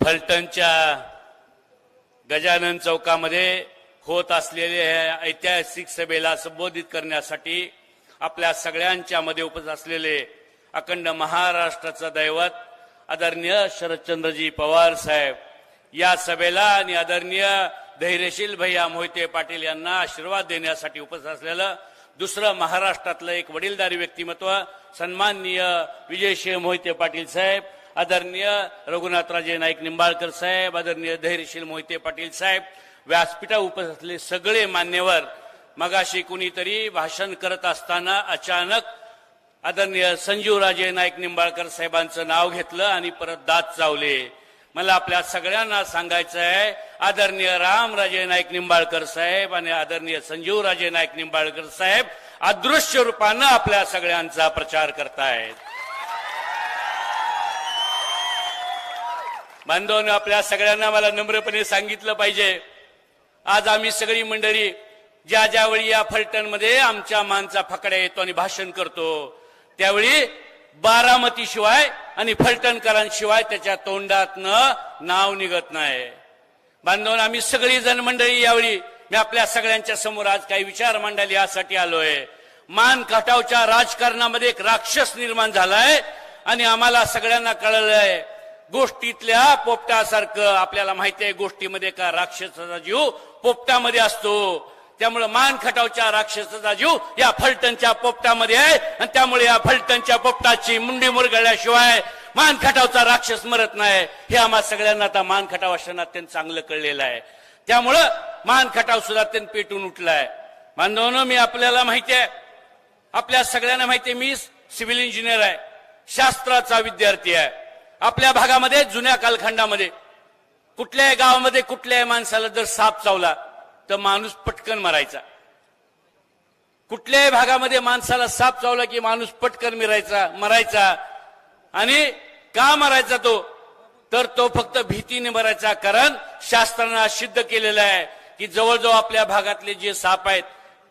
फलटणच्या गजानन चौकामध्ये होत असलेल्या ह्या ऐतिहासिक सभेला संबोधित करण्यासाठी आपल्या सगळ्यांच्या मध्ये उपस्थित असलेले अखंड महाराष्ट्राचं दैवत आदरणीय शरदचंद्रजी पवार साहेब या सभेला आणि आदरणीय धैर्यशील भैया मोहिते पाटील यांना आशीर्वाद देण्यासाठी उपस्थित असलेलं दुसरं महाराष्ट्रातलं एक वडीलधारी व्यक्तिमत्व सन्माननीय विजयसिंह मोहिते पाटील साहेब आदरणीय रघुनाथराजे नाईक निंबाळकर साहेब आदरणीय धैर्यशील मोहिते पाटील साहेब व्यासपीठा उपस्थित असलेले सगळे मान्यवर मगाशी कुणीतरी भाषण करत असताना अचानक आदरणीय संजीवराजे नाईक निंबाळकर साहेबांचं नाव घेतलं आणि परत दात चावले. मला आपल्या सगळ्यांना सांगायचं आहे आदरणीय रामराजे नाईक निंबाळकर साहेब आणि आदरणीय संजीवराजे नाईक निंबाळकर साहेब अदृश्य रूपानं आपल्या सगळ्यांचा प्रचार करतायत. बांधवांनो आपल्या सगळ्यांना मला नम्रपणे सांगितलं पाहिजे. आज आम्ही सगळी मंडळी ज्या ज्यावेळी या फलटणमध्ये आमच्या मानचा फकडा येतो आणि भाषण करतो त्यावेळी बारामती शिवाय आणि फलटणकरांशिवाय त्याच्या तोंडातनं नाव निघत नाही. बांधवून आम्ही सगळी जण मंडळी यावेळी मी आपल्या सगळ्यांच्या समोर आज काही विचार मांडायला यासाठी आलोय. मान खटावच्या राजकारणामध्ये एक राक्षस निर्माण झालाय आणि आम्हाला सगळ्यांना कळलंय गोष्टीतल्या पोपटासारखं आपल्याला माहिती आहे गोष्टीमध्ये का राक्षसाचा जीव पोपटामध्ये असतो. त्यामुळे मान खटावच्या राक्षसाचा जीव या फलटणच्या पोपटामध्ये आहे आणि त्यामुळे या फलटणच्या पोपटाची मुंडी मुरगळल्याशिवाय मान खटावचा राक्षस मरत नाही. हे आम्हा सगळ्यांना आता मान खटाव असताना अत्यंत चांगलं कळलेलं आहे. त्यामुळं मान खटाव सुद्धा अत्यंत पेटून उठलाय. बांधवांनो मी आपल्याला माहिती आहे आपल्या सगळ्यांना माहिती आहे मी सिव्हिल इंजिनियर आहे शास्त्राचा विद्यार्थी आहे. आपल्या भागामध्ये जुन्या कालखंडामध्ये कुठल्याही गावामध्ये कुठल्याही माणसाला जर साप चावला तर माणूस पटकन मरायचा. कुठल्याही भागामध्ये माणसाला साप चावला की माणूस पटकन मिरायचा मरायचा. आणि का मरायचा तो? तर तो फक्त भीतीने मरायचा कारण शास्त्रांना सिद्ध केलेलं आहे की जवळजवळ आपल्या भागातले जे साप आहेत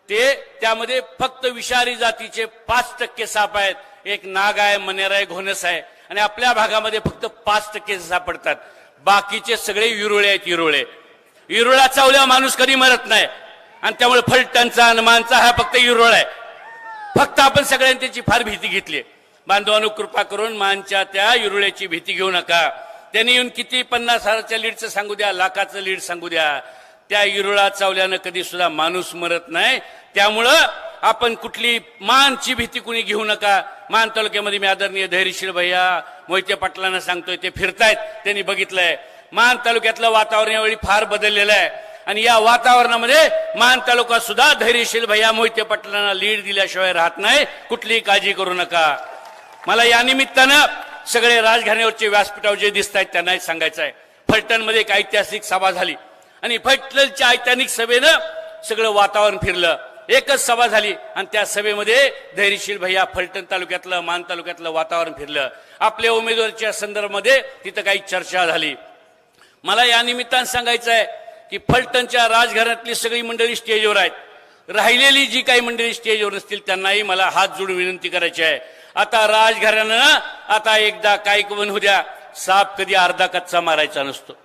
ते त्यामध्ये फक्त विषारी जातीचे पाच टक्के साप आहेत. एक नाग आहे मनेर आहे घोनस आहे. आणि आपल्या भागामध्ये फक्त पाच टक्के सापडतात. बाकीचे सगळे युरुळे आहेत युरुळे युरुळा चावल्या माणूस कधी मरत नाही. आणि त्यामुळे फलटणचा आणि मानचा हा फक्त युरुळ आहे. फक्त आपण सगळ्यांनी त्याची फार भीती घेतली बांधवानु कृपा करून मानच्या त्या युरुळ्याची भीती घेऊ नका. त्यांनी येऊन किती पन्नास हजारच्या लीडचं सांगू द्या लाखाचं लीड सांगू द्या. त्या युरुळा चावल्यानं कधी सुद्धा माणूस मरत नाही. त्यामुळं आपण कुठली मानची भीती कुणी घेऊ नका. मान तालुक्यामध्ये मी आदरणीय धैर्यशील भैया मोहिते पाटलांना सांगतोय ते फिरतायत त्यांनी बघितलंय. मान तालुक्यातलं वातावरण यावेळी फार बदललेलं आहे. आणि या वातावरणामध्ये मान तालुका सुद्धा धैर्यशील भैया मोहिते पाटलांना लीड दिल्याशिवाय राहत नाही. कुठलीही काळजी करू नका. मला या निमित्तानं सगळे राजघराण्यावरचे व्यासपीठावर जे दिसत आहेत त्यांनाही सांगायचं आहे. फलटणमध्ये एक ऐतिहासिक सभा झाली. आणि फलटणच्या ऐतिहासिक सभेनं सगळं वातावरण फिरलं. एकच सभा झाली आणि त्या सभेमध्ये धैर्यशील भैया फलटण तालुक्यातलं मान तालुक्यातलं वातावरण फिरलं. आपल्या उमेदवारच्या संदर्भामध्ये तिथं काही चर्चा झाली. मला या निमित्तानं सांगायचं आहे की फलटणच्या राजघराण्यातली सगळी मंडळी स्टेजवर आहेत. राहिलेली जी काही मंडळी स्टेजवर नसतील त्यांनाही मला हात जोडून विनंती करायची आहे. आता राजघराण्यानं आता एकदा काय म्हणू द्या. साप कधी अर्धा कच्चा मारायचा नसतो.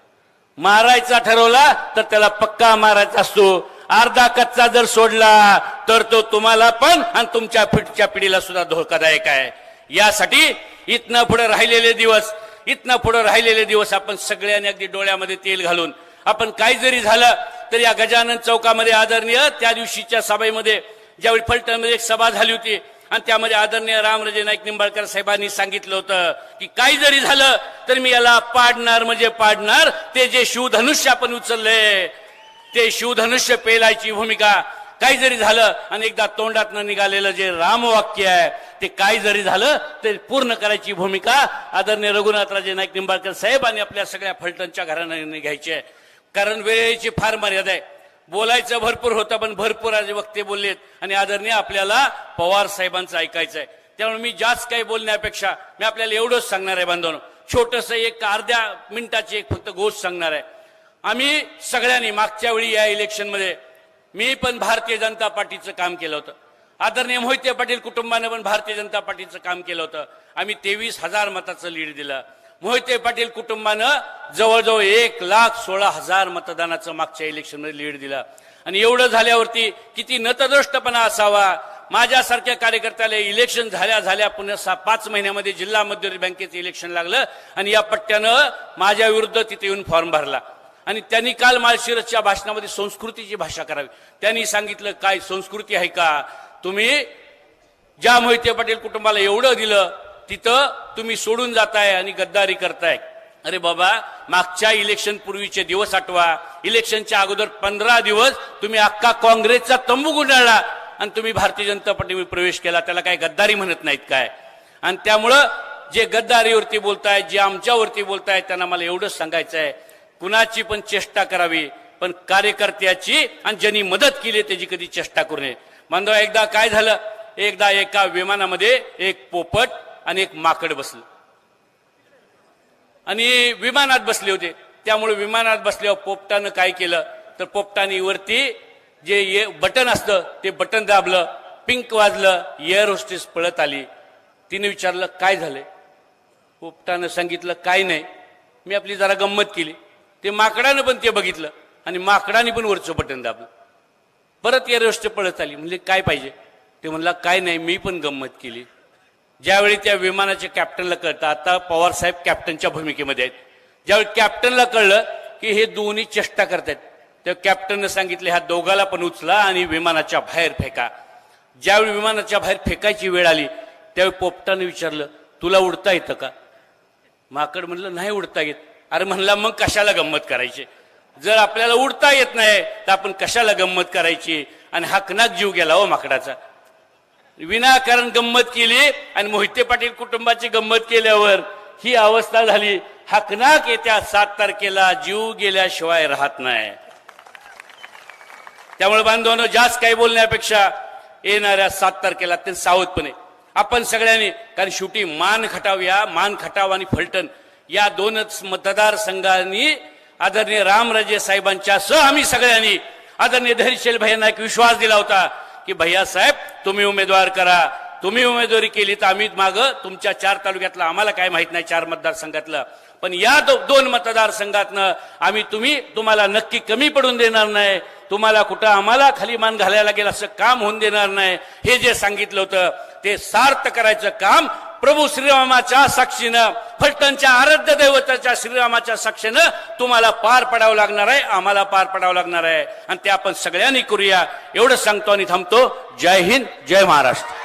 मारायचा ठरवला तर त्याला पक्का मारायचा असतो. अर्धा कच्चा जर सोडला तर तो तुम्हाला पण आणि तुमच्या पिढीच्या पिढीला सुद्धा धोकादायक आहे. यासाठी इथनं पुढे राहिलेले दिवस इथनं पुढे राहिलेले दिवस आपण सगळ्यांनी अगदी डोळ्यामध्ये तेल घालून आपण काही जरी झालं तर या गजानन चौकामध्ये आदरणीय त्या दिवशीच्या सभेमध्ये ज्यावेळी फलटणमध्ये एक सभा झाली होती आणि त्यामध्ये आदरणीय रामराजे नाईक निंबाळकर साहेबांनी सांगितलं होतं की काही जरी झालं तर मी याला पाडणार म्हणजे पाडणार ते जे शिवधनुष्य आपण उचललंय ते शिवधनुष्य पेलायची भूमिका काही जरी झालं आणि एकदा तोंडातनं निघालेलं जे रामवाक्य आहे ते काही जरी झालं ते पूर्ण करायची भूमिका आदरणीय रघुनाथराजे नाईक निंबाळकर साहेब आणि आपल्या सगळ्या फलटणच्या घराण्याने घ्यायची आहे. कारण वेळेची फार मर्यादा आहे. बोलायचं भरपूर होतं पण भरपूर आज वक्ते बोललेत आणि आदरणीय आपल्याला पवार साहेबांचं ऐकायचं आहे. त्यामुळे मी जास्त काही बोलण्यापेक्षा मी आपल्याला एवढंच सांगणार आहे बांधवांनो छोटस एक अर्ध्या मिनिटाची एक फक्त गोष्ट सांगणार आहे. आम्ही सगळ्यांनी मागच्या वेळी या इलेक्शनमध्ये मी पण भारतीय जनता पार्टीचं काम केलं होतं. आदरणीय मोहिते पाटील कुटुंबाने पण भारतीय जनता पार्टीचं काम केलं होतं. आम्ही तेवीस हजार मताचं लीड दिलं. मोहिते पाटील कुटुंबानं जवळजवळ एक लाख सोळा हजार मतदानाचं मागच्या इलेक्शनमध्ये लीड दिला. आणि एवढं झाल्यावरती किती नतदृष्टपणा असावा. माझ्यासारख्या कार्यकर्त्याला इलेक्शन झाल्या झाल्या पुन्हा सहा पाच महिन्यामध्ये जिल्हा मध्यवर्ती बँकेचं इलेक्शन लागलं. आणि या पट्ट्यानं माझ्या विरुद्ध तिथे येऊन फॉर्म भरला. आणि त्यांनी काल माळशिरसच्या भाषणामध्ये संस्कृतीची भाषा करावी. त्यांनी सांगितलं काय संस्कृती आहे का? तुम्ही ज्या मोहिते पाटील कुटुंबाला एवढं दिलं तिथं तुम्ही सोडून जाताय आणि गद्दारी करताय. अरे बाबा मागच्या इलेक्शन पूर्वीचे दिवस आठवा. इलेक्शनच्या अगोदर पंधरा दिवस तुम्ही अख्खा काँग्रेसचा तंबू गुंडाळला आणि तुम्ही भारतीय जनता पार्टीमध्ये प्रवेश केला. त्याला काय गद्दारी म्हणत नाहीत काय? आणि त्यामुळं जे गद्दारीवरती बोलताय जे आमच्यावरती बोलताय त्यांना मला एवढंच सांगायचं आहे कुणाची पण चेष्टा करावी पण कार्यकर्त्याची आणि ज्यांनी मदत केली त्याची कधी चेष्टा करू नये. बांधव एकदा काय झालं? एकदा एका विमानामध्ये एक पोपट आणि एक माकड बसलं. आणि विमानात बसले होते. त्यामुळे विमानात बसल्यावर पोपटानं काय केलं? तर पोपटाने वरती जे ये बटन असतं ते बटन दाबलं पिंक वाजलं एअर होस्टेस पळत आली. तिने विचारलं काय झालंय? पोपटानं सांगितलं काय नाही. मी आपली जरा गंमत केली. ते माकडानं पण ते बघितलं. आणि माकडाने पण वरचं बटन दाबलं. परत या होस्टेस पळत आली. म्हणजे काय पाहिजे? ते म्हणला काय नाही मी पण गंमत केली. ज्यावेळी त्या विमानाच्या कॅप्टनला कळतं आता पवार साहेब कॅप्टनच्या भूमिकेमध्ये आहेत. ज्यावेळी कॅप्टनला कळलं की हे दोन्ही चेष्टा करतायत त्या कॅप्टननं सांगितले ह्या दोघाला पण उचला आणि विमानाच्या बाहेर फेका. ज्यावेळी विमानाच्या बाहेर फेकायची वेळ आली त्यावेळी पोपटानं विचारलं तुला उडता येतं का? माकड म्हणलं नाही उडता येत. अरे म्हणला मग कशाला गंमत करायची? जर आपल्याला उडता येत नाही तर आपण कशाला गंमत करायची? आणि हकनाक जीव गेला हो माकडाचा. विनाकारण गंमत केली आणि मोहिते पाटील कुटुंबाची गंमत केल्यावर ही अवस्था झाली. हकनाक येत्या सात तारखेला जीव गेल्याशिवाय राहत नाही. त्यामुळे बांधवांनो जास्त काही बोलण्यापेक्षा येणाऱ्या सात तारखेला ते सावधपणे आपण सगळ्यांनी कारण शेवटी मान खटाव या मान खटाव आणि फलटण या दोनच मतदारसंघांनी आदरणीय रामराजे साहेबांच्या सह आम्ही सगळ्यांनी आदरणीय धैर्यशील भैयांना एक विश्वास दिला होता की भैया साहेब तुम्ही उमेदवार करा. तुम्ही उमेदवारी केली तर आम्ही माग तुमच्या चार तालुक्यातलं आम्हाला काय माहीत नाही चार मतदारसंघातलं पण या दो, दोन मतदारसंघातनं आम्ही तुम्ही तुम्हाला नक्की कमी पडून देणार नाही. तुम्हाला कुठं आम्हाला खाली मान घालायला लागेल असं काम होऊन देणार नाही. हे जे सांगितलं होतं ते सार्थ करायचं काम प्रभू श्रीरामाच्या साक्षीनं फलटणच्या आराध्य दैवताच्या श्रीरामाच्या साक्षीनं तुम्हाला पार पडावं लागणार आहे आम्हाला पार पडावं लागणार आहे. आणि ते आपण सगळ्यांनी करूया. एवढं सांगतो आणि थांबतो. जय हिंद जय महाराष्ट्र.